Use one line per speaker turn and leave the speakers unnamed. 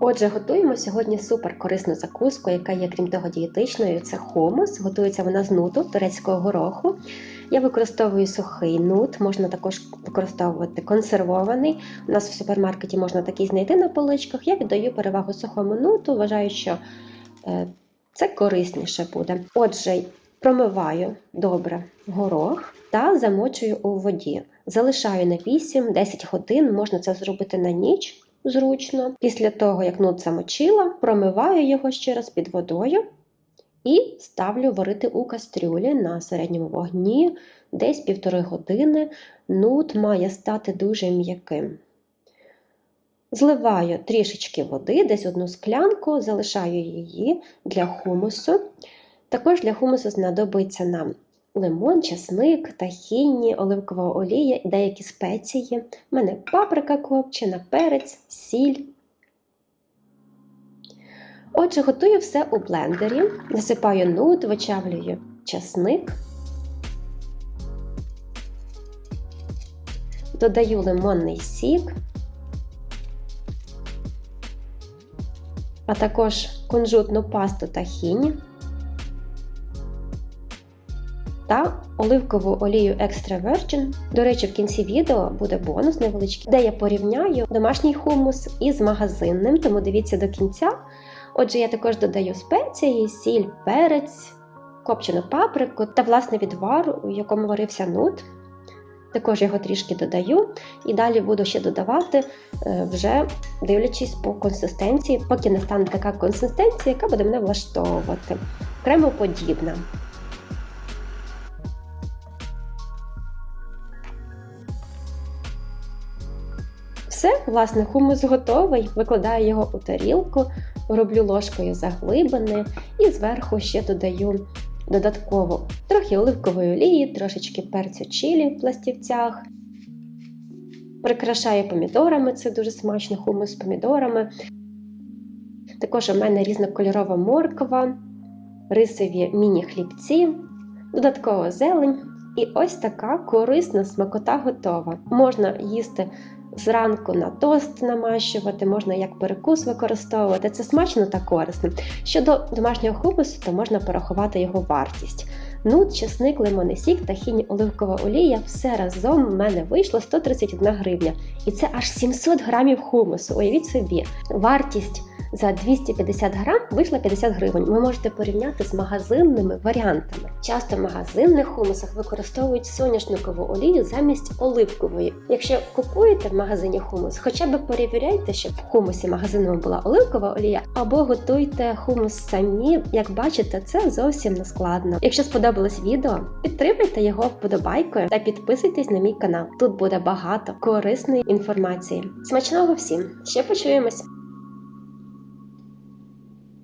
Отже, готуємо сьогодні супер корисну закуску, яка є, крім того, дієтичною. Це хумус. Готується вона з нуту турецького гороху. Я використовую сухий нут, можна також використовувати консервований. У нас в супермаркеті можна такий знайти на поличках. Я віддаю перевагу сухому нуту, вважаю, що е, це корисніше буде. Отже, промиваю добре горох та замочую у воді. Залишаю на 8-10 годин, можна це зробити на ніч зручно. Після того, як нут замочила, промиваю його ще раз під водою і ставлю варити у кастрюлі на середньому вогні десь півтори години. Нут має стати дуже м'яким. Зливаю трішечки води, десь одну склянку, залишаю її для хумусу. Також для хумусу знадобиться нам лимон, чесник, тахінні, оливкова олія і деякі спеції. У мене паприка копчена, перець, сіль. Отже, готую все у блендері, насипаю нут, вичавлюю чесник, додаю лимонний сік, а також кунжутну пасту тахіні та оливкову олію Extra Virgin. До речі, в кінці відео буде бонус невеличкий, де я порівняю домашній хумус із магазинним, тому дивіться до кінця. Отже, я також додаю спеції, сіль, перець, копчену паприку та власне відвар, у якому варився нут. Також його трішки додаю, і далі буду ще додавати, е, вже дивлячись по консистенції, поки не стане така консистенція, яка буде мене влаштовувати. Кремоподібна. Все, власне, хумус готовий, викладаю його у тарілку, роблю ложкою заглибини і зверху ще додаю додатково трохи оливкової олії, трошечки перцю чилі в пластівцях. Прикрашаю помідорами, це дуже смачно, хумус з помідорами. Також у мене різнокольорова морква, рисові міні-хлібці, додаткова зелень. І ось така корисна смакота готова. Можна їсти зранку на тост намащувати, можна як перекус використовувати. Це смачно та корисно. Щодо домашнього хумусу, то можна порахувати його вартість. Нут, чесник, лимонний сік та хінь оливкова олія все разом в мене вийшло 131 гривня. І це аж 700 грамів хумусу. Уявіть собі, вартість. За 250 грам вийшла 50 гривень. Ви можете порівняти з магазинними варіантами. Часто в магазинних хумусах використовують соняшникову олію замість оливкової. Якщо купуєте в магазині хумус, хоча б перевіряйте, щоб в хумусі магазинному була оливкова олія, або готуйте хумус самі. Як бачите, це зовсім не складно. Якщо сподобалось відео, підтримайте його вподобайкою та підписуйтесь на мій канал. Тут буде багато корисної інформації. Смачного всім! Ще почуємось!